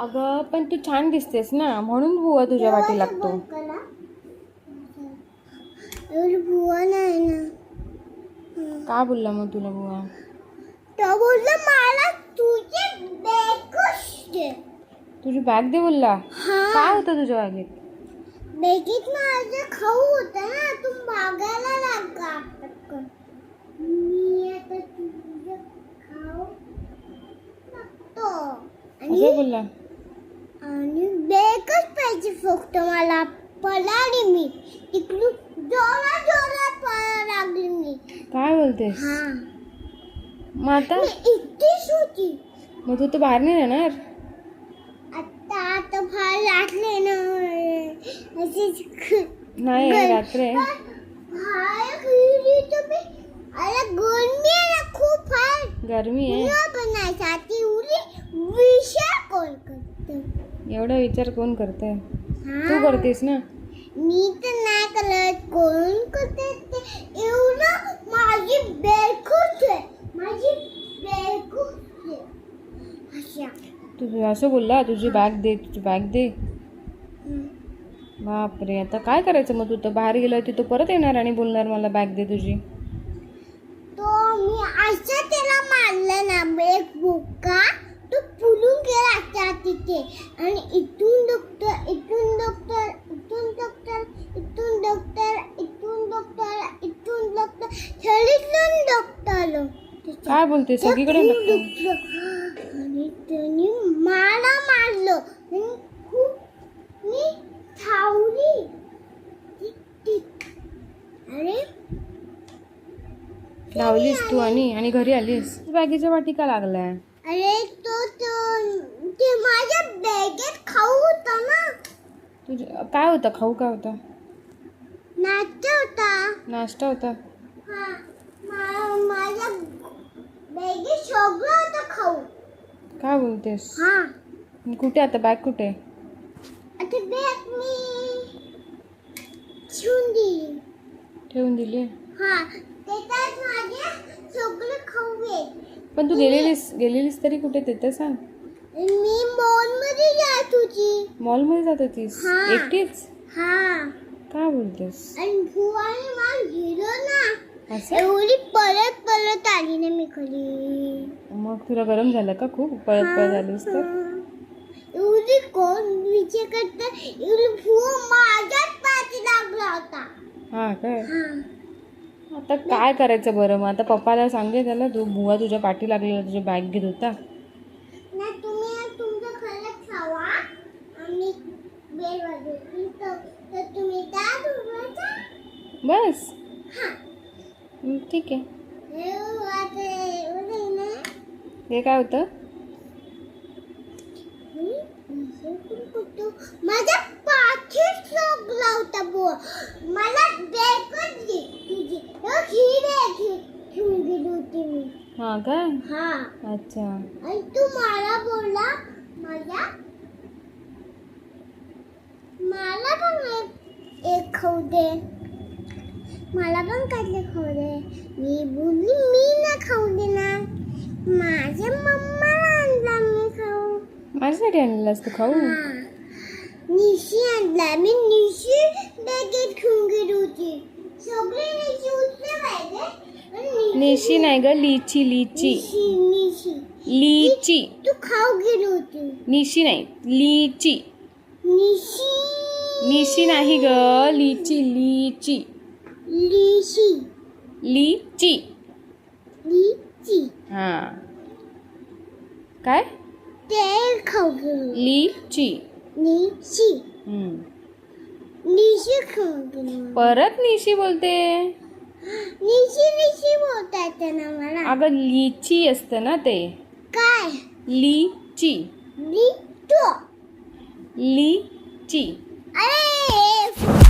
अगं पण तू छान दिसतेस ना. म्हणून बुवा तुझ्या वाटी लागतो. बुवा नाही ना. का बोलला मग तुला बुवा? तो बोलला मला तुझे बेकूस दे. तुझी बॅग दे बोलला? काय होतं तुझ्या बॅगेत? बेगीत माझं खाऊ होता ना. तू मागायला लागा पटकन मी आता तुझं खाऊ लागतो आणि असं बोलला? पाहिजे फक्त मला पळाली मी. तिकडून जोरात जोरात पळायला लागली मी. काय बोलतेस? हा. मग आता? मी होती. मग तू तर बाहेर नाही येणार आता आता फार लागले ना. अशीच ख- नाही रात्र. आहे बाहेर गेली तर मी अरे गरमी आहे ना खूप फार गरमी आहे. उरी विषय कोण करतो. एवढा विचार कोण करतंय? हा. तू करतेस ना? मी तर नाही करत. कोण करते ते? एवढं माझी बेकूच आहे. माझी बेकूच आहे. अशा. तू असं बोलला तुझी बॅग दे तुझी बॅग दे. बापरे आता काय करायचं मग? तू तर बाहेर गेलं तिथं परत येणार आणि बोलणार मला बॅग दे तुझी. तो मी अशा त्याला मारलं ना एक काय बोलते? सगळीकडे खूप नक्की दुखलं. आणि त्यांनी मला मारलं. आणि खूप मी थावली. Tick, tick. अरे. लावलीस तू आणि आणि घरी आलीस. बॅगेच्या वाटी का लागलाय? अरे तो तो ते माझ्या बॅगेत खाऊ होता ना. तुझ काय होतं? खाऊ काय होतं? नाश्ता होता. नाश्ता होता. हा. मा- माझ्या बॅगेत सगळं होतं खाऊ काय बोलतेस? हा. कुठे आता? बॅग कुठे? ठेवून दिली? हा. पण तू गेलेलीस गेलेलीस तरी कुठे ते तर सांग. मी मॉलमध्ये जात होती. मॉलमध्ये जात होतीस. एकटीच? हा. काय बोलतेस? आणि भुवाने मला गेलं ना एवढी परत परत आली ना मी मग तुला गरम झालं का खूप? पळत पळत आलीस तर? एवढी कोण विचार करत? एवढी भुवा माझ्याच पाठी लागला होता. हा काय? हा. आता काय करायचं बरं मग? आता पप्पाला सांगे त्याला तू बुवा तुझ्या पाठी लागलेला तुझी बॅग घेत होता. ना तुम्ही तुमचं खरंच खावा. आणि बेल वाजवली. तर तर तुम्ही त्यात उभारता बस. हं, ठीक आहे. हे हे काय होतं? माझ्या पाठीत लागला होता बुवा. मला बॅगच दे तुझी. हो, बॅग घेऊन गेली होती मी. हा काय हा. अच्छा. आणि तू मला बोलला माझ्या मला पण एक एक खाऊ दे. मला पण काढले खाऊ दे. मी बोलली मी ना खाऊ देणार. माझ्या मम्माला आणला मी खाऊ. माझ्यासाठी आणलेलं असतं खाऊ. हा. निशी आणला. मी निशी बॅगेत घेऊन गेली होती. सगळे निशी उचले पाहिजे निशी- निशी नाही ग लिची लिची. निशी निशी. लिची. तू खाऊ गेली होती. निशी नाही लिची. निशी. निशी नाही ग लिची लिची. लिशी लिची। लिची। हा। काय? तेल खाऊ गेली लिची। निशी हम्म. निशी खाऊ परत निशी बोलते? निशी निशी बोलता येते ना मला। अगं लिची असतं ना ते। काय? लिची। लिटो लिची। अरे!